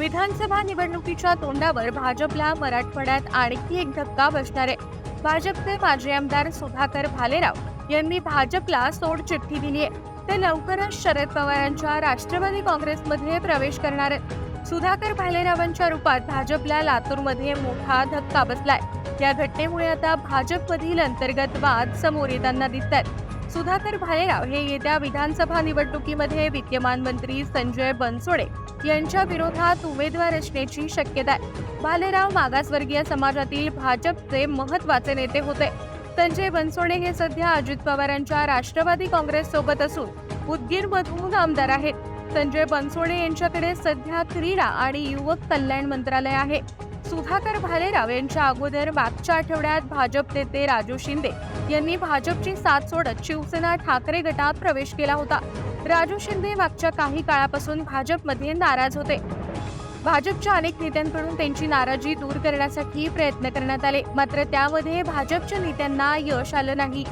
विधानसभा निवडणुकीच्या तोंडावर भाजपला मराठवाड्यात आणखी एक धक्का बसणार आहे. भाजपचे माजी आमदार सुधाकर भालेराव यांनी भाजपला सोड चिठ्ठी दिली आहे ते लवकरच शरद पवारांच्या राष्ट्रवादी काँग्रेसमध्ये प्रवेश करणार आहेत. सुधाकर भालेरावांच्या रूपात भाजपला लातूरमध्ये मोठा धक्का बसलाय. या घटनेमुळे आता भाजपमधील अंतर्गत वाद समोर येताना दिसत आहेत सुधाकर भालेराव हे येत्या विधानसभा निवडणुकीमध्ये विद्यमान मंत्री संजय बनसोडे यांच्या विरोधात उमेदवार असण्याची शक्यता आहे. भालेराव मागासवर्गीय समाजातील भाजपचे महत्त्वाचे नेते होते. संजय बनसोडे हे सध्या अजित पवारांच्या राष्ट्रवादी काँग्रेस सोबत असून उदगीरमधून आमदार आहेत. संजय बनसोडे यांच्याकडे सध्या क्रीडा आणि युवक कल्याण मंत्रालय आहे. सुधाकर भालेराव यांच्या अगोदर मागच्या आठवड्यात भाजप नेते राजू शिंदे यांनी भाजपची साथ सोडत शिवसेना ठाकरे गटात प्रवेश केला होता. राजू शिंदे मागच्या काही काळापासून भाजपमध्ये नाराज होते. भाजपच्या अनेक नेत्यांकडून त्यांची नाराजी दूर करण्यासाठी प्रयत्न करण्यात आले. मात्र त्यामध्ये भाजपच्या नेत्यांना यश आलं नाही.